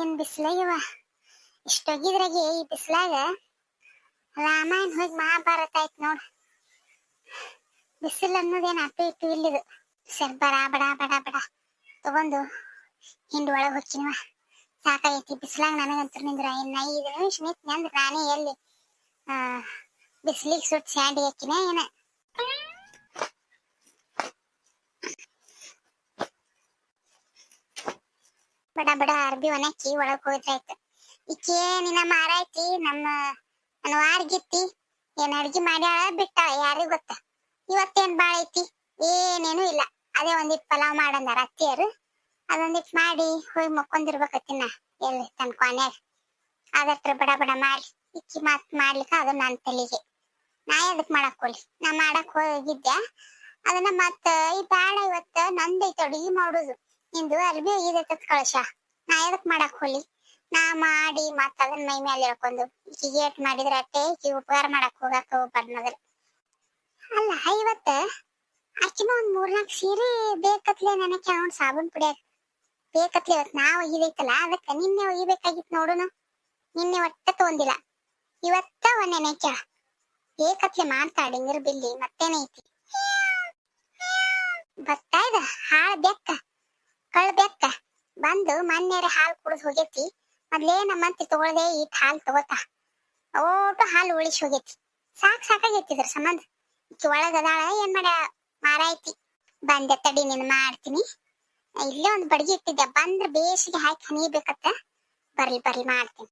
ಏನ್ ಬಿಸ್ಲಾಗಿವ ಇಷ್ಟೊಗಿದ್ರಾಗೆ ಈ ಬಿಸ್ಲಾಗ ರಾಮಾಯಣ ಹೋಗಿ ಮಹಾಭಾರತ ಆಯ್ತು ನೋಡ್. ಬಿಸಿಲು ಅನ್ನೋದೇನ್ ಅಟ್ಟು ಇಟ್ಟು ಇಲ್ಲಿದು. ಸರ್ ಬಡ ಬಡ ಬಡ ಬಡ. ತಗೊಂಡು ಹಿಂಡ್ ಒಳಗ್ ಹೊಕ್ಕಿನವ ಸಾಕಾಗೈತಿ ಬಿಸಿಲಾಗ ನನಗಂತೂ ನಿಂದ್ರ ಇನ್ನ ಐದು ನಿಮಿಷ ನಿಂತ್ನಿ ನಂದ್ರೆ ನಾನೇ ಎಲ್ಲಿ ಬಿಸಿಲಿಗೆ ಸುಟ್ಟು ಸ್ಯಾಂಡಿ ಹಾಕಿನ ಏನ. ಬಡ ಬಡ ಅರ್ಬಿ ಒಣಕ್ಕಿ ಒಳಗ್ ಹೋದ್ರಾಯ್ತು. ನಿನ್ನ ಮಾರಾಯ್ತಿ, ನಮ್ಮ ನನ್ನ ವಾರ್ಗಿತ್ತಿ ಏನ್ ಅಡ್ಗಿ ಮಾಡ್ಯಾಳ ಬಿಟ್ಟ ಯಾರಿಗೂ ಗೊತ್ತ? ಇವತ್ತೇನ್ ಬಾಳ ಐತಿ? ಏನೇನು ಇಲ್ಲ. ಅದೇ ಒಂದಿಟ್ ಪಲಾವ್ ಮಾಡಂದಾರ ಅತ್ತಿಯರು. ಅದೊಂದಿಟ್ ಮಾಡಿ ಹೋಗಿ ಮಕ್ಕೊಂದಿರ್ಬೇಕತ್ತಿನ, ಎಲ್ಲಿ ತನ್ ಅದತ್ರ ಬಡ ಬಡ ಮಾಡಿ ಇಕ್ಕಿ ಮಾತ್ ಮಾಡ್ಲಿಕ್ಕ ಅದು ನನ್ ತಲೆಗೆ. ನಾ ಎದಕ್ ಮಾಡಕ್ ಹೋಗ್ಲಿ ನಾ ಮಾಡಕ್ ಹೋಗಿದ್ದೆ ಅದನ್ನ ಮತ್ತ, ಈ ಬ್ಯಾಡ ಇವತ್ತ ನಂದೈತಿ ಅಡ್ಗಿ ಮಾಡುದು. ನಿಂದು ಅರ್ಬಿ ಒಗಿದೈತ ಕಳಶ ನಾ ಎದಕ್ ಮಾಡಕ್ ಹೋಗ್ಲಿ ನಾ ಮಾಡಿ ಮತ್ತ ಅದನ್ನ ಮೈ ಮೇಲೆ ಹೇಳ್ಕೊಂಡು ಏಟ್ ಮಾಡಿದ್ರ ಅಟ್ಟೆ ಈಕಿಗೆ ಉಪಕಾರ ಮಾಡಕ್ ಹೋಗಾಕ ಹೋಗ್ಬಾರ್ದು ಅಲ್ಲ ಇವತ್ತ ಅಕ್ಕಿನ ಒಂದ್ ಮೂರ್ನಾಲ್ಕು ಸೀರೆ ಬೇಕತ್ಲೆ ನನಗೆ, ಅವ್ನ್ ಸಾಬೂನ್ ಪುಡಿಯಾಕ ಬೇಕತ್ಲೆ ಇವತ್ ನಾ ಒಗಿದೈತಲ್ಲ ಅದಕ್ಕ ನಿನ್ನೆ ಒಗಿಬೇಕಾಗಿತ್ ನೋಡುನು. ನಿನ್ನೆ ಒಟ್ಟ ತಗೊಂಡಿಲ್ಲ. ಇವತ್ತ ಒಂದ್ ನೆನೆಕ ಬೇಕತ್ಲೆ ಮಾಡ್ತಾ ಡಿಂಗರ್ ಬಿಲ್ಲಿ, ಮತ್ತೇನೈತಿ? ಬರ್ತಾ ಇದ? ಹಾಳ್ ಬೆಕ್ಕ? ಕಳ್ ಬೆಕ್ಕ ಬಂದು ಮನ್ಯಾರ ಹಾಲು ಕುಡಿದ್ ಹೋಗೈತಿ. ಮೊದ್ಲೇ ನಮ್ಮಂತಿ ತಗೊಳ್ದೆ ಈಟ್ ಹಾಲು ತಗೋತಾ. ಓಟು ಹಾಲು ಉಳಿಸಿ ಹೋಗೈತಿ. ಸಾಕ್ ಸಾಕಾಗೈತಿ ಇದ್ರ ಸಂಬಂಧ. ಅದಾಳ, ಏನ್ ಮಾಡ ಮಾರಾಯ್ತಿ. ಬಂದೆ ತಡಿ ನಿನ್ ಮಾಡ್ತೀನಿ. ಇಲ್ಲೇ ಒಂದ್ ಬಡ್ಗಿ ಇಟ್ಟಿದ್ದೆ. ಬಂದ್ರ ಬೇಸಿಗೆ ಹಾಕಿ ಹನಿಬೇಕತ್ತ ಬರ್ಲಿ ಬರ್ಲಿ ಮಾಡ್ತೀನಿ.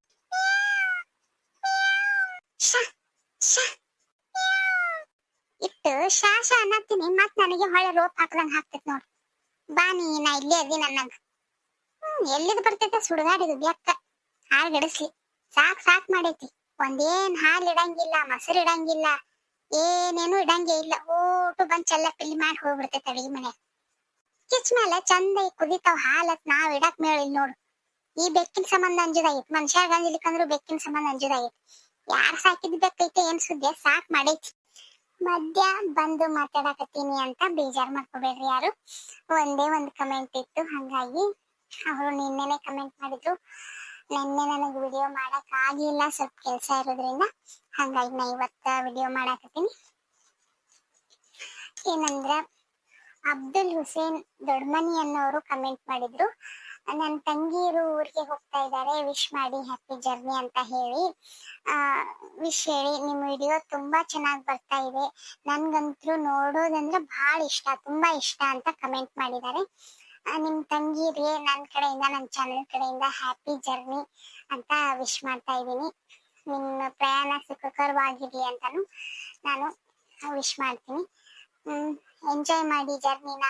ಇಟ್ಟು ಶಾಶ ಅನ್ನತ್ತೀನಿ. ಮತ್ ನನಗೆ ಹೊಳೆ ರೋಪ್ ಹಾಕ್ದಂಗ್ ಹಾಕ್ತೈತ್ ನೋಡ್. ಬಾ ನೀ, ನಾ ಇಲ್ಲೇ ಅದಿ ನನ್ನಂಗ ಹ್ಮ್, ಎಲ್ಲಿದ್ ಬರ್ತೈತೆ? ಸುಡುಗಾಡಿದು ಬೆಕ್ಕ ಹಾಲ್ ಗಡಿಸ್ಲಿ ಸಾಕ್ ಸಾಕ್ ಮಾಡೈತಿ. ಒಂದೇನ್ ಹಾಲ್ ಇಡಂಗಿಲ್ಲ, ಮೊಸರು ಇಡಂಗಿಲ್ಲ, ಏನೇನು ಇಡಂಗೆ ಇಲ್ಲ. ಓಟು ಬಂದ್ ಚೆಲ್ಲ ಪಿಲ್ಲಿ ಮಾಡಿ ಹೋಗ್ಬಿಡ್ತೈತೆ ಅಡಿಗೆ ಮನೆ ಕಿಚ್ ಮೇಲೆ ಚಂದ ಕುದಿತಾವ್ ಹಾಲತ್ ನಾವ್ ಇಡಕ್ ಮೇಳಿಲ್ ನೋಡು. ಈ ಬೆಕ್ಕಿನ ಸಂಬಂಧ ಅಂಜುದಾಗಿತ್ತು ಮನುಷ್ಯಾಗ ಅಂಜಲಿಕ್ಕಂದ್ರು ಬೆಕ್ಕಿನ ಸಂಬಂಧ ಅಂಜುದಾಗಿತ್ತು ಯಾರ್ ಸಾಕಿದ್ ಬೆಕ್ಕೈತೆ? ಏನ್ ಸುದ್ದಿ? ಸಾಕ್ ಮಾಡೈತಿ. ಮಧ್ಯ ಬಂದು ಮಾತಾಡಕತ್ತೀನಿ ಅಂತ ಬೇಜಾರ್ ಮಾಡ್ಕೋಬೇಡ್ರಿ ಯಾರು. ಒಂದೇ ಒಂದು ಕಮೆಂಟ್ ಇತ್ತು, ಹಂಗಾಗಿ ಅವರು ನಿನ್ನೆನೆ ಕಮೆಂಟ್ ಮಾಡಿದ್ರು. ನಿನ್ನೆ ನನಗ್ ವಿಡಿಯೋ ಮಾಡಕ್ ಆಗಿಲ್ಲ, ಸ್ವಲ್ಪ ಕೆಲ್ಸ ಇರೋದ್ರಿಂದ. ಹಂಗಾಗಿ ನಾ ಇವತ್ತ ವಿಡಿಯೋ ಮಾಡಾಕತ್ತೀನಿ. ಏನಂದ್ರ ಅಬ್ದುಲ್ ಹುಸೇನ್ ದೊಡ್ಮನಿ ಅನ್ನೋರು ಕಮೆಂಟ್ ಮಾಡಿದ್ರು. ನನ್ನ ತಂಗಿಯರು ಊರಿಗೆ ಹೋಗ್ತಾ ಇದ್ದಾರೆ. ವಿಶ್ ಮಾಡಿ ಹ್ಯಾಪಿ ಜರ್ನಿ ಅಂತ ಹೇಳಿ. ವಿಶ್ ಹೇಳಿ ನಿಮ್ಮ ವಿಡಿಯೋ ತುಂಬಾ ಚೆನ್ನಾಗಿ ಬರ್ತಾ ಇದೆ. ನನ್ಗಂತೂ ನೋಡೋದಂದ್ರೆ ಬಹಳ ಇಷ್ಟ, ತುಂಬಾ ಇಷ್ಟ ಅಂತ ಕಮೆಂಟ್ ಮಾಡಿದ್ದಾರೆ. ನಿಮ್ಮ ನಿಮ್ ತಂಗಿಗೆ ನನ್ನ ಕಡೆಯಿಂದ ನನ್ನ ಚಾನೆಲ್ ಕಡೆಯಿಂದ ಹ್ಯಾಪಿ ಜರ್ನಿ ಅಂತ ವಿಶ್ ಮಾಡ್ತಾ ಇದ್ದೀನಿ. ನಿಮ್ಮ ಪ್ರಯಾಣ ಸುಖಕರವಾಗಿರ್ಲಿ ಅಂತಾನು ನಾನು ವಿಶ್ ಮಾಡ್ತೀನಿ. ಎಂಜಾಯ್ ಮಾಡಿ ಜರ್ನಿನ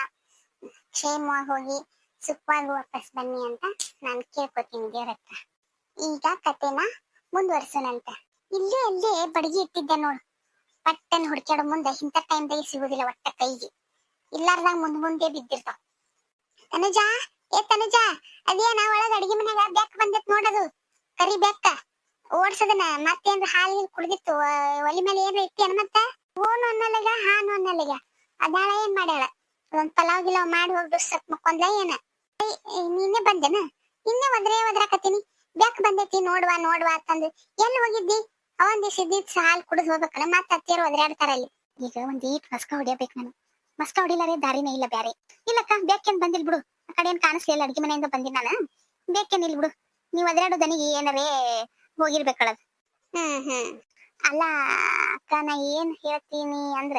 ಕ್ಷೇಮವಾಗಿ ಹೋಗಿ. ಸುಖವಾಗಿ ವಾಪಸ್ ಬನ್ನಿ ಅಂತ ನಾನು ಕೇಳ್ಕೊತೀನಿ ಹತ್ರ ಈಗ ಕತೆನ ಮುಂದುವರ್ಸೋಣಂತ. ಇಲ್ಲೇ ಅಲ್ಲೇ ಬಡಗಿ ಇಟ್ಟಿದ್ದೆ ನೋಡು. ಪಟ್ಟನ್ ಹುಡ್ಕ್ಯಾಡೋ ಮುಂದೆ ಇಂಥ ಟೈಮ್ದಾಗೆ ಸಿಗುದಿಲ್ಲ ಒಟ್ಟ ಕೈಗೆ. ಇಲ್ಲಾರ್ದಾಗ ಮುಂದ್ ಮುಂದೆ ಬಿದ್ದಿರ್ತಾವ. ತನುಜ, ಏ ತನುಜ, ಅದೇನ ಒಳಗ ಅಡಿಗೆ ಮನ್ಯಾಗ ಬೆಕ್ಕ ಬಂದೈತ್ ನೋಡದು. ಕರಿ ಬೆಕ್ಕ ಓಡ್ಸದನ ಮತ್ತೇನ್ರ ಹಾಲಿನ ಕುಡ್ದಿತ್ತು ಒಲಿ ಮೇಲೆ ಏನ್ರ ಇಟ್ಟೇನ ಮತ್ತ? ಓನು ಅನ್ನಲ್ಲಗ ಹಾನು ಅನ್ನಲ್ಲಗ ಅದಾಳ ಏನ್ ಮಾಡ್ಯಾಳ? ಒಂದ್ ಪಲಾವ್ ಗಿಲಾವ್ ಮಾಡಿ ಹೋಗ್ದು ಸತ್ ಮಕ್ಕೊಂದ್ಲ ಏನ? ನಿನ್ನೆ ಬಂದೆನ? ನಿನ್ನೆ ಒದ್ರೇ ಒದ್ರಾಕತ್ತೀನಿ. ಬ್ಯಾಕ್ ಬಂದೈತಿ ನೋಡ್ವಾ ನೋಡ್ವಾ ಅಂತಂದು. ಎಲ್ಲಿ ಹೋಗಿದ್ದಿ? ಅವಂದ್ ಸಿದ್ದಿತ್ ಹಾಲು ಕುಡಿದ್ ಹೋಗ್ಬೇಕಲ್ಲ ಮತ್ತೆ ಅತ್ತಿಯರು ಒದ್ರಾಡ್ತಾರ ಅಲ್ಲಿ. ಈಗ ಒಂದ್ ಈಟ್ ಮಸ್ಕ ಹೊಡಿಯಬೇಕು ನಾನು. ಮಸ್ಕ ಹೊಡಿಲಾರೆ ದಾರಿನೇ ಇಲ್ಲ ಬ್ಯಾರೆ. ಇಲ್ಲಕ್ಕ ಬೇಕೇನ್ ಬಂದಿಲ್ ಬಿಡು. ಆ ಕಡೆ ಏನ್ ಕಾಣಿಸ್ಲಿಲ್ಲ ಅಡಿಗೆ ಮನೆಯಿಂದ ಬಂದಿನ ನಾನು. ಬೇಕೇನ್ ಇಲ್ಲ ಬಿಡು. ನೀವ್ ಒದ್ರಾಡು ದನಿಗೆ ಏನರೇ ಹೋಗಿರ್ಬೇಕಳದ್ ಹ್ಮ್ ಹ್ಮ್. ಅಲ್ಲ ಅಕ್ಕ ನಾ ಏನ್ ಹೇಳ್ತೀನಿ ಅಂದ್ರ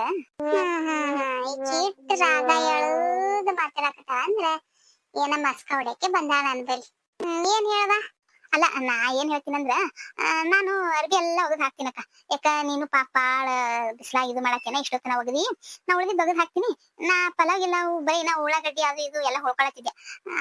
ಈಕಿಟ್ ರಾಗ ಎಳುದ್ ಮಾತಾಡಕತ್ತ ಅಂದ್ರ ಏನ ಮಸ್ಕ ಹೊಡ್ಯಕ್ಕೆ ಬಂದಾಳ ಅಂದ್ರಿ ಏನ್ ಹೇಳ್ದ ಅಲ್ಲ, ನಾ ಏನ್ ಹೇಳ್ತೀನಂದ್ರ ನಾನು ಅರ್ಬಿ ಎಲ್ಲ ಒಗದ್ ಹಾಕ್ತೀನಕ್ಕ. ಯಾಕ, ನೀನು ಪಾಪಾಳ ಬಿಸ್ಲಾಗ ಇದು ಮಾಡಕ್ಕೇನ ಇಷ್ಟೊತ್ತನ ಒಗದಿ? ನಾ ಉಳಿದಿದ್ದು ಒಗದ್ ಹಾಕ್ತೀನಿ. ನಾ ಪಲಾವ್ ಎಲ್ಲ ಬರೀ ನಾ ಉಳ್ಳಾಗಡ್ಡಿ ಅದು ಇದು ಎಲ್ಲ ಹೊಳ್ಕೊಳತಿದ್ದೆ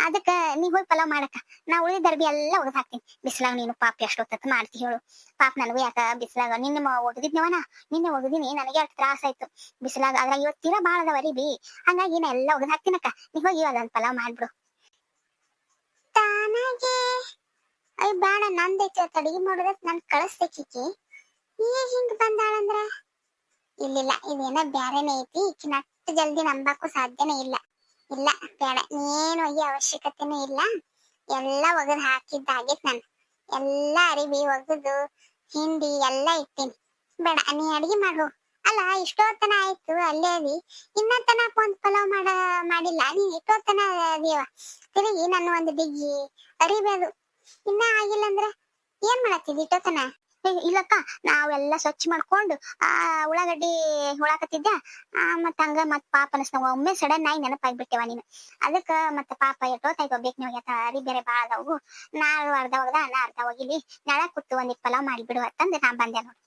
ಅದಕ್ಕ ನೀ ಹೋಗಿ ಪಲಾವ್ ಮಾಡಕ್ಕ. ನಾ ಉಳಿದ ಅರ್ಬಿ ಎಲ್ಲ ಒಗದ್ ಹಾಕ್ತೀನಿ. ಬಿಸ್ಲಾಗ ನೀನು ಪಾಪ ಎಷ್ಟೊತ್ತ ಮಾಡ್ತಿ ಹೇಳು. ಪಾಪ ನನಗೂ ಯಾಕ ಬಿಸ್ಲಾಗ ನಿನ್ನೆ ಒಗದಿದ್ನವನ ನಿನ್ನೆ ಒಗದಿನಿ, ನನಗೆ ಅಷ್ಟು ತ್ರಾಸ ಆಯ್ತು. ಬಿಸ್ಲಾಗ ಅದ್ರಾಗ ಇವತ್ತಿರ ತೀರಾ ಬಾಳ ಅದಾವ ಅರಿಬಿ. ಹಂಗಾಗಿ ನಾ ಎಲ್ಲ ಒಗದ್ ಹಾಕ್ತೀನಕ್ಕ. ನೀ ಹೋಗಿ ಅದೊಂದ್ ಪಲಾವ್ ಮಾಡ್ಬಿಡು. ತಾನಾಗೆ. ಅಯ್ಯ ಬೇಡ ನಂದೈತಿ ಅಡಿಗೆ ಮಾಡೋದ ನನ್ ಕಳಿಸ್ಬೇಕಿಕ್ಕಿ. ಈಗ ಹಿಂಗ್ ಬಂದಾಳಂದ್ರ? ಇಲ್ಲಿಲ್ಲ ಇದೇನ ಬ್ಯಾರೆನೇ ಐತಿ. ಈಕಿನ ಅಷ್ಟು ಜಲ್ದಿ ನಂಬಕ್ಕೂ ಸಾಧ್ಯನೇ ಇಲ್ಲ. ಇಲ್ಲ ಬೇಡ ಏನು ಈ ಅವಶ್ಯಕತೆನೂ ಇಲ್ಲ. ಎಲ್ಲಾ ಒಗದ್ ಹಾಕಿದ್ದಾಗಿತ್ ನಾನು. ಎಲ್ಲಾ ಅರಿವಿ, ಒಗದು, ಹಿಂಡಿ ಎಲ್ಲಾ ಇಟ್ಟೇನಿ. ಬೇಡ, ನೀ ಅಡಿಗೆ ಮಾಡು. ಅಲ್ಲ ಇಷ್ಟೊತ್ತನ ಆಯ್ತು, ಅಲ್ಲೇ ಅದಿ. ಇನ್ನ ತನಕ ಒಂದ್ ಪಲಾವ್ ಮಾಡ, ಮಾಡಿಲ್ಲ. ನೀ ಇಷ್ಟೊತ್ತನ ಅದೀವ ತಿರುಗಿ ನನ್ನ ಒಂದು ಬಿಗ್ಗಿ ಅರಿಬೇದು. ಇನ್ನ ಆಗಿಲ್ಲ ಅಂದ್ರೆ ಏನ್ ಮಾಡತ್ತಿದ್ ಇಷ್ಟೊತ್ತನ ಇಲ್ಲಕ್ಕ, ನಾವೆಲ್ಲ ಸ್ವಚ್ಛ ಮಾಡ್ಕೊಂಡು, ಆ, ಉಳ್ಳಾಗಡ್ಡಿ ಹುಳಾಕತ್ತಿದ್ದ. ಮತ್ತ ಹಂಗ ಮತ್ ಪಾಪ ಅನಸ್ತಾವ ಒಮ್ಮೆ ಸಡನ್ ಆಗಿ ನೆನಪಾಗ್ಬಿಟ್ಟೆವ ನೀನು. ಅದಕ್ಕ ಮತ್ತ ಪಾಪ ಎಷ್ಟೋತಾಯ್ತು ಐತೋ ನೀವು ಅರಿ ಬೇರೆ ಬಾಳ ಅದಾವು. ನಾಳು ಅರ್ಧ ಹೋಗದ ನಾ ಅರ್ಧ ಹೋಗಿಲಿ ನೆಳ ಕುತ್ತು ಒಂದಿಟ್ ಪಲಾವ್ ಮಾಡಿಬಿಡು. ಅಂತಂದ್ ನಾ ಬಂದೆ ನೋಡಿ.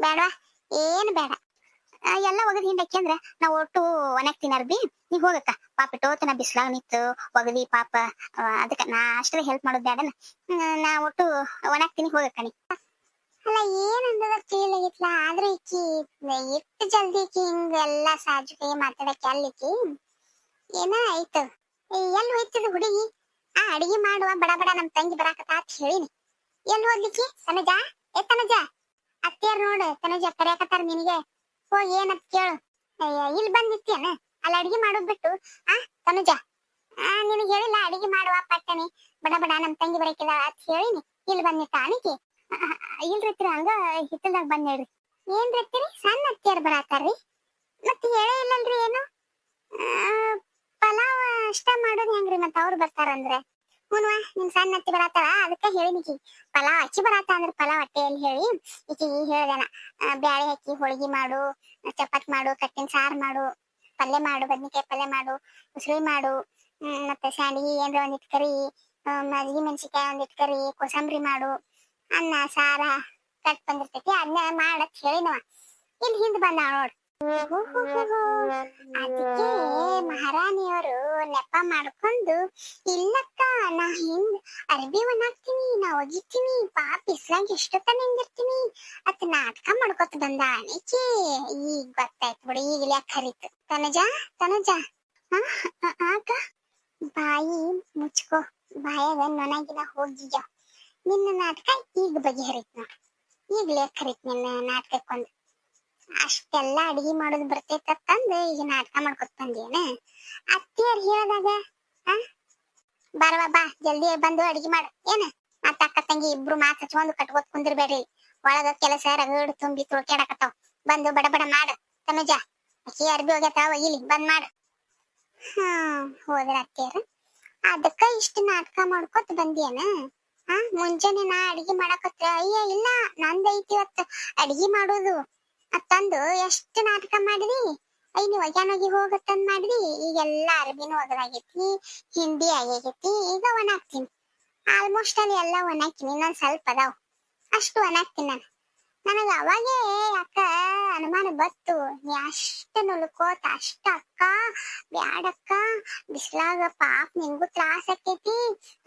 ಬೇಡವಾ? ಏನ್ ಬೇಡ. ಎಲ್ಲ ಒಗದ್ ಹಿಂದಕ್ಕೆ ಅಂದ್ರೆ ನಾವ್ ಒಟ್ಟು ಒಣಗ್ ತಿನ್ನರ್ಬಿ ನೀ ಹೋಗಕ್ಕ. ಪಾಪ ಟೋತನ ಬಿಸ್ಲಾಗ್ ನಿಂತು ಒಗದಿ ಪಾಪ. ಅದಕ್ಕ ನಾ ಅಷ್ಟೇ ಹೆಲ್ಪ್ ಮಾಡೋದ್ ಹ್ಮ್, ನಾ ಒಟ್ಟು ಒಣಗ್ತೀನಿ ಹೋಗಕ್ಕ ನೀ. ಅಲ್ಲ ಏನ್ ಅಂದದ ಆಗಿತ್ಲ ಆದ್ರೆ ಈಕಿ ಎಷ್ಟು ಜಲ್ದಿ ಈಕಿ ಹಿಂಗೆಲ್ಲ ಸಾಜುಗೆ ಮಾತಾಡಕ್ಕೆ ಅಲ್ಲಿಕಿ ಏನ ಆಯ್ತು? ಎಲ್ಲಿ ಹೋಯ್ತದ ಹುಡುಗಿ? ಆ ಅಡಿಗೆ ಮಾಡುವ ಬಡ ಬಡ ನಮ್ ತಂಗಿ ಬರಾಕತ್ತ ಅಂತ ಹೇಳಿನಿ. ಎಲ್ಲಿ ಹೋಗ್ಲಿಕ್ಕಿ ತನಜ? ಏ ತನಜ? ಅತ್ತಿಯರ್ ನೋಡು ತನಜ ಕರೆಯಕತ್ತಾರ ನಿನಗೆ ಹೋಗಿ ಏನಂತ ಕೇಳು. ಇಲ್ಲಿ ಬಂದ್ ನಿತ್ಯನ ಅಲ್ಲಿ ಅಡಿಗೆ ಮಾಡೋದ್ ಬಿಟ್ಟು, ಆ, ತನುಜ. ಆ, ನಿನಗೆ ಹೇಳಿಲ್ಲ, ಅಡಿಗೆ ಮಾಡುವ ಪಟ್ಟಣಿ. ಬಡ ಬಡ, ನಮ್ ತಂಗಿ ಬರಕಿಲ್ಲ ಅಂತ ಹೇಳಿನಿ. ಇಲ್ಲಿ ಬಂದ್ ನಿಂತ ಅನಿಕಿ ಇಲ್ರಿತ್ರಿ ಹಂಗ? ಹಿತ್ತಲ್ದಾಗ ಬಂದ್ ಹೇಳ್ರಿ ಏನ್ ರೀ ಸಣ್ಣ ಅತ್ತಿಯರ್ ಬರಾತಾರ್ರಿ ಮತ್ ಹೇಳೇ ಇಲ್ಲಲ್ರಿ ಏನು? ಪಲಾವ್ ಅಷ್ಟ ಮಾಡೋದ್ ಹೆಂಗ್ರಿ? ಮತ್ತ ಅವ್ರು ಬರ್ತಾರಂದ್ರೆ? ಹುನ್ವಾ ನಿಮ್ ಸಣ್ಣ ಅತ್ತಿ ಬರಾತಾಳ ಅದಕ್ಕ ಹೇಳಿನಿಕಿ ಪಲಾವ್ ಹಚ್ಚಿ ಬರಾತ ಅಂದ್ರ ಪಲಾವ್ ಅಟ್ಟೆ ಹೇಳಿ ಹೇಳಿ ಈಕಿ ಹೇಳ್ದನ ಬ್ಯಾಳಿ ಹಾಕಿ ಹೋಳಿಗೆ ಮಾಡು, ಚಪಾತಿ ಮಾಡು, ಕಟ್ಟಿನ ಸಾರ್ ಮಾಡು, ಪಲ್ಯ ಮಾಡು, ಬದ್ನಿಕಾಯಿ ಪಲ್ಯ ಮಾಡು ಉಸ್ಳಿ ಮಾಡು ಮತ್ತೆ ಸ್ಯಾಂಡಿಗೆ ಏನ್ರ ಒಂದಿಟ್ ಕರಿ ಮಜ್ಗಿ ಮೆಣಸಿಕಾಯಿ ಒಂದಿಟ್ ಕರಿ, ಕೋಸಂಬರಿ ಮಾಡು, ಅನ್ನ, ಸಾರ ಕಟ್ ಬಂದಿರ್ತೈತಿ ಅದನ್ನ ಮಾಡತ್ ಹೇಳಿನವ. ಇಲ್ಲಿ ಹಿಂದ್ ಬಂದ ನೋಡ್. ಅದಕ್ಕೆ ಮಹಾರಾಣಿಯವರು ನೆಪ ಮಾಡ್ಕೊಂಡು ಇಲ್ಲಕ್ಕ ನಾ ಹಿಂದ್ ಅರ್ಬಿ ಒಣಾಗ್ತೀನಿ ನಾ ಒಗಿತೀನಿ ಪಾಪ ಬಿಸ್ಲಾಗ ಎಷ್ಟೊತ್ತ ನಿಂದಿರ್ತೀನಿ ಅತ್ ನಾಟಕ ಮಾಡ್ಕೊತ ಬಂದ ಅನಿಕೆ. ಈಗ ಗೊತ್ತಾಯ್ತು ಬಿಡಿ ಈಗಲೇ ಯಾಕೆ ಹರಿತು ತನಜ ತನಜ. ಆ, ಆ, ಆಗ ಬಾಯಿ ಮುಚ್ಕೋ ಬಾಯಾಗ ನೊಣಗಿನ ಹೋಗಿಯ ನಿನ್ನ ನಾಟಕ ಈಗ ಬಗೆಹರಿತ್ ನೋಡ್. ಈಗಲೇ ಕರೀತ್ ನಿನ್ನ ನಾಟಕಕ್ಕೊಂದು. ಅಷ್ಟೆಲ್ಲ ಅಡಿಗೆ ಮಾಡೋದು ಬರ್ತೈತಂದು ಈಗ ನಾಟಕ ಮಾಡ್ಕೊತ ಬಂದೇನ ಅತ್ತಿಯರ್ ಹೇಳ್ದಾಗ ಬರವ ಬಾ ಜಲ್ದಿ ಬಂದು ಅಡಿಗೆ ಮಾಡ. ಏನ? ಮತ್ತ ಅಕ್ಕ ತಂಗಿ ಇಬ್ರು ಮಾತ್ ಹಚ್ಕೊಂಡು ಕಟ್ಕೋತ್ ಕುಂದಿರ್ಬೇಡ್ರಿ. ಒಳಗ ಕೆಲಸ ರಗಡ್ ತುಂಬಿ ತುಳ್ಕ್ಯಾಡಕತ್ತಾವ. ಬಂದು ಬಡ ಬಡ ಮಾಡ. ತಮಜ ಅಕ್ಕಿ ಅರ್ಬಿ ಹೋಗ್ಯತಾವ, ಇಲ್ಲಿ ಬಂದ್ ಮಾಡ. ಹ್ಮ್ ಹೋದ್ರ ಅತ್ತಿಯರ. ಅದಕ್ಕ ಇಷ್ಟ ನಾಟಕ ಮಾಡ್ಕೊತ ಬಂದೇನ ಹಾ ಮುಂಜಾನೆ ನಾ ಅಡಿಗೆ ಮಾಡಕತ್ರ. ಅಯ್ಯ, ಇಲ್ಲ ನಂದೈತಿ ಇವತ್ತ. ಅಡಿಗೆ ಮಾಡೋದು. ಅತ್ತಂದು ಎಷ್ಟು ನಾಟಕ ಮಾಡಿದಿ? ಐ ನೀವ್ ಒಗ್ಯಾನೋಗಿ ಹೋಗತ್ತಂದ್ ಮಾಡಿದಿ? ಈಗೆಲ್ಲ ಅರಬಿನೂ ಒಗದಾಗೈತಿ, ಹಿಂದಿ ಆಗೈತಿ ಈಗ ಒಣಾಕ್ತೀನಿ ಆಲ್ಮೋಸ್ಟ್ ಅಲ್ಲಿ ಎಲ್ಲ ಒಣಾಕ್ತೀನಿ ಇನ್ನೊಂದ್ ಸ್ವಲ್ಪ ಅದಾವ್. ಅಷ್ಟು ಒಣಾಕ್ತೀನಿ ನಾನು. ನನಗೆ ಅವಾಗೇ ಯಾಕ ಅನುಮಾನ ಬತ್ತು ನೀ ಅಷ್ಟ ನುಲ್ಕೋತ, ಅಷ್ಟ ಅಕ್ಕ, ಬ್ಯಾಡಕ್ಕ, ಬಿಸ್ಲಾಗ ಪಾಪ, ನಿಂಗೂ ತ್ರಾಸ ಆಕೈತಿ,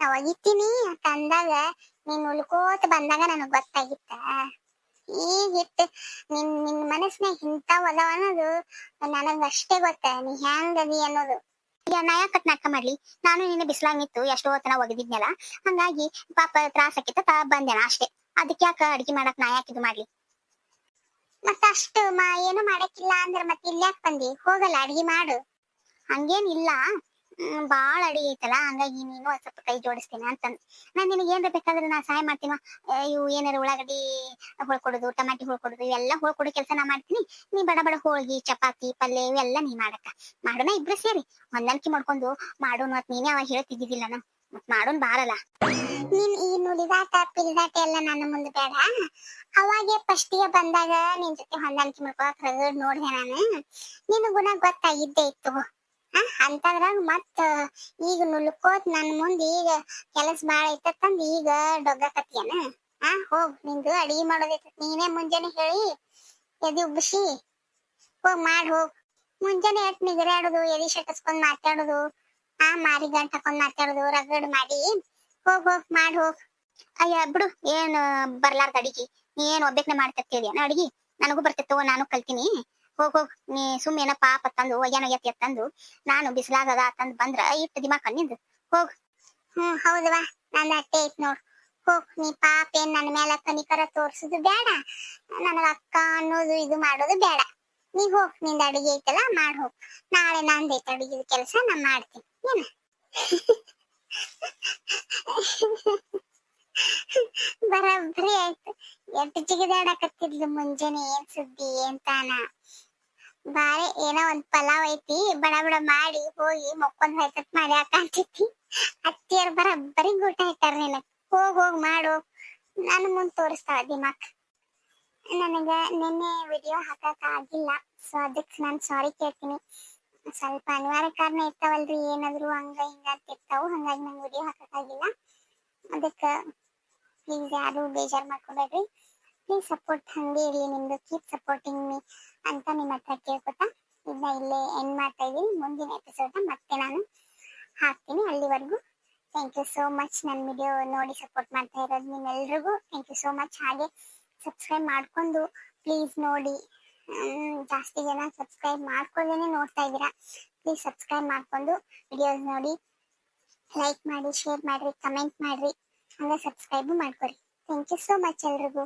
ನಾ ಒಗಿತೀನಿ ಅಂತ ಅಂದಾಗ ನೀನ್ ನುಲ್ಕೋತ ಬಂದಾಗ ನನಗ್ ಗೊತ್ತಾಗಿತ್ತ. ಈಗಿತ್ತು ನಿನ್ ನಿನ್ ಮನಸ್ನಾಗ ಇಂತ ಅದಾವ ಅನ್ನೋದು ನನಗ್ ಅಷ್ಟೇ ಗೊತ್ತ. ನೀ ಹ್ಯಾಂಗದಿ ಅನ್ನೋದು. ಈಗ ನಾ ನಾಟಕ ಮಾಡ್ಲಿ. ನಾನು ನಿನ್ನೆ ಬಿಸಿಲಾಗ ನಿಂತು ಎಷ್ಟೋ ಹೊತ್ತನ ಒಗದಿದ್ನಲ್ಲ. ಹಂಗಾಗಿ ಪಾಪ ತ್ರಾಸ ಆಕಿತ್ತ. ತಾ ಬಂದೇನ ಅಷ್ಟೇ. ಅದಕ್ಕೆ ಯಾಕ ಅಡಿಗೆ ಮಾಡಕ್ ನಾ ಯಾಕೆ ಇದು ಮಾಡ್ಲಿ? ಮತ್ತ ಅಷ್ಟು ಮಾ, ಏನು ಮಾಡಕ್ಕಿಲ್ಲ ಅಂದ್ರ ಮತ್ತೆ ಇಲ್ಯಾಕ್ ಬಂದಿ? ಹೋಗಲ್ಲ, ಅಡಿಗೆ ಮಾಡು. ಹಂಗೇನಿಲ್ಲ. ಬಾಳ ಅಡಿಗೆ ಐತಲ್ಲ, ಹಂಗಾಗಿ ನೀನು ಒಂದ್ ಸ್ವಲ್ಪ ಕೈ ಜೋಡಿಸ್ತೀನಿ ಅಂತಂದ್. ನಾನ್ ನಿನಗೆ ಏನ್ ಬೇಕಾದ್ರೆ ನಾ ಸಹಾಯ ಮಾಡ್ತೀನಿ ಇವು ಏನಾರ ಉಳ್ಳಾಗಡ್ಡಿ ಹೊಳ್ಕೊಡುದು ಟಮಾಟಿ ಹೊಳ್ಕೊಡುದು ಇವೆಲ್ಲ ಹೊಳ್ಕೊಡೋ ಕೆಲಸ ನಾ ಮಾಡ್ತೀನಿ. ನೀ ಬಡ ಬಡ ಹೋಳ್ಗಿ, ಚಪಾತಿ, ಪಲ್ಯ ಇವೆಲ್ಲ ನೀ ಮಾಡಕ್ಕ ಮಾಡೋಣ ಇಬ್ರು ಸೇರಿ. ಹೊಂದಾಣಿಕೆ ಮಾಡ್ಕೊಂಡು ಮಾಡೋಣ ಮತ್ ನೀನೇ ಅವಾಗ ಹೇಳ್ತಿದ್ದಿದ್ದಿಲ್ಲ ನಾ ಮತ್ ಮಾಡೋನ್ ಬಾರಲ್ಲ. ನೀನ್ ಈ ನುಡಿದಾಟ ಪಿಲಿದಾಟ ಎಲ್ಲ ನನ್ನ ಮುಂದೆ ಬೇಡ. ಅವಾಗೆ ಫಸ್ಟಿಗೆ ಬಂದಾಗ ನಿನ್ ಜೊತೆ ಹೊಂದಾಣಿಕೆ ಮಾಡ್ಕೊಳಕ್ ನೋಡಿದೆ ನಾನು. ನಿನ್ ಗುಣ ಗೊತ್ತಾಗಿದ್ದೆ ಇತ್ತು. ಅಂತದ್ರಾಗ ಮತ್ತ, ಈಗ ನುಲ್ಕೋತ್ ನನ್ ಮುಂದ್ ಈಗ ಕೆಲಸ ಬಾಳ ಐತಂದ್ ಈಗ ಡೊಗ್ಗಕತ್ತಿಯನ? ಹಾ, ಹೋಗ್, ನಿಂದು ಅಡಿಗೆ ಮಾಡೋದೈತ. ನೀನೇ ಮುಂಜಾನೆ ಹೇಳಿ, ಎದಿ ಉಬ್ಬಿಸಿ, ಹೋಗ್ ಮಾಡ್, ಹೋಗ್. ಮುಂಜಾನೆ ಎಟ್ ನಿಗರಾಡುದು, ಎದಿ ಶಟಸ್ಕೊಂಡ್ ಮಾತಾಡುದು, ಆ, ಮಾರಿ ಗಂಟ್ ಹಾಕೊಂಡ್ ಮಾತಾಡುದು, ರಗಡ್ ಮಾಡಿ, ಹೋಗ್ ಹೋಗ್, ಮಾಡ್, ಹೋಗ್. ಅಯ್ಯ, ಬಿಡು, ಏನ್ ಬರ್ಲಾರ್ದ ಅಡಿಗೆ? ನೀ ಏನ್ ಒಬ್ಬಕ್ನೆ ಮಾಡ್ತಿರ್ತೀಯ ಅಡಿಗೆ? ನನಗೂ ಬರ್ತಿತ್ತು ನಾನು ಕಲ್ತೀನಿ. ಹೋಗ್ ಹೋಗ್, ನೀ ಸುಮ್ಮನೆ ಪಾಪ ತಂದು ಏನೋ ಎತ್ತಿ ಎತ್ತಂದು, ನಾನು ಬಿಸಿಲಾಗದ ತಂದು ಬಂದ್ರ ಇಟ್ಟು ದಿಮಾಕ ನಿಂದು. ಹೋಗ್. ಹ್ಮ್ ಹೌದವಾ ನನ್ನ ಅಟ್ಟೆ ಐತ್ ನೋಡ್. ಹೋಗ್, ನೀ ಪಾಪ ಏನ್ ನನ್ನ ಮೇಲೆ ಕನಿಕರ ತೋರ್ಸುದು ಬೇಡ ನನಗ ಅಕ್ಕ ಅನ್ನೋದು ಇದು ಮಾಡೋದು ಬೇಡ ನೀ ಹೋಗ್, ನಿಂದ ಅಡಿಗೆ ಐತಲ್ಲ, ಮಾಡ್ ಹೋಗ್. ನಾಳೆ ನಂದೈತೆ ಅಡಿಗೆ ಕೆಲಸ, ನಾ ಮಾಡ್ತೀನಿ. ಏನ? ಬರಬ್ಬರಿ ಆಯ್ತು. ಎಟ್ ಜಿಗಿದಾಡಕತ್ತಿದ್ಲು ಮುಂಜಾನೆ ಏನ್ ಸುದ್ದಿ ಅಂತಾನ ಬಾರೆ, ಏನೋ ಒಂದ್ ಪಲಾವ್ ಐತಿ, ಬಡ ಬಡ ಮಾಡಿ ಹೋಗಿ ಮಕ್ಕೊಂದ್ ಹೊಯ್ಸತ್ ಮಾಡಿ ಹಾಕಂತೈತಿ ಅತ್ತಿಯರ್ ಬರಬ್ಬರಿ ಊಟ ಇಟ್ಟಾರ ನಿನಗ್. ಹೋಗ್ ಹೋಗ್ ಮಾಡು. ನಾನು ಮುಂದ್ ತೋರಿಸ್ತಾಳ ದಿಮಾಕ್ ನನಗ ನಿನ್ನೆ ವಿಡಿಯೋ ಹಾಕಕ್ ಆಗಿಲ್ಲ. ಸೊ ಅದಕ್ಕೆ ನಾನ್ ಸಾರಿ ಕೇಳ್ತೀನಿ. ಸ್ವಲ್ಪ ಅನಿವಾರ್ಯ ಕಾರಣ ಇರ್ತಾವಲ್ರಿ, ಏನಾದ್ರು ಹಂಗ, ಹಿಂಗ ಅಂತ ಇರ್ತಾವ. ಹಂಗಾಗಿ ನಂಗೆ ವಿಡಿಯೋ ಹಾಕಕ್ ಆಗಿಲ್ಲ. ಅದಕ್ಕ ಪ್ಲೀಸ್ ಯಾರು ಬೇಜಾರ್ ಮಾಡ್ಕೋಬೇಡ್ರಿ ಪ್ಲೀಸ್ ಸಪೋರ್ಟ್ ಹಂಗೆ ಇರಲಿ, ನಿಮ್ದು ಕೀಪ್ ಸಪೋರ್ಟಿಂಗ್ ಮೀ ಅಂತ ನಿಮ್ಮ ಹತ್ರ ಕೇಳ್ಕೊತಾ ಇದನ್ನ ಇಲ್ಲೇ ಎಂಡ್ ಮಾಡ್ತಾ ಇದೀನಿ ಮುಂದಿನ ಎಪಿಸೋಡ್ ಮತ್ತೆ ನಾನು ಹಾಕ್ತೀನಿ ಅಲ್ಲಿವರೆಗೂ. ಥ್ಯಾಂಕ್ ಯು ಸೋ ಮಚ್ ನನ್ನ ವಿಡಿಯೋ ನೋಡಿ ಸಪೋರ್ಟ್ ಮಾಡ್ತಾ ಇರೋದು ನಿಮ್ಮೆಲ್ರಿಗೂ. ಥ್ಯಾಂಕ್ ಯು ಸೋ ಮಚ್ ಹಾಗೆ ಸಬ್ಸ್ಕ್ರೈಬ್ ಮಾಡ್ಕೊಂಡು ಪ್ಲೀಸ್ ನೋಡಿ. ಜಾಸ್ತಿ ಜನ ಸಬ್ಸ್ಕ್ರೈಬ್ ಮಾಡ್ಕೊಳ್ಳೇನೆ ನೋಡ್ತಾ ಇದ್ದೀರಾ. ಪ್ಲೀಸ್ ಸಬ್ಸ್ಕ್ರೈಬ್ ಮಾಡ್ಕೊಂಡು ವಿಡಿಯೋಸ್ ನೋಡಿ. ಲೈಕ್ ಮಾಡಿ ಶೇರ್ ಮಾಡಿರಿ ಕಮೆಂಟ್ ಮಾಡ್ರಿ. ಹಂಗೆ ಸಬ್ಸ್ಕ್ರೈಬ್ ಮಾಡ್ಕೊರಿ. ಥ್ಯಾಂಕ್ ಯು ಸೋ ಮಚ್ ಎಲ್ರಿಗೂ.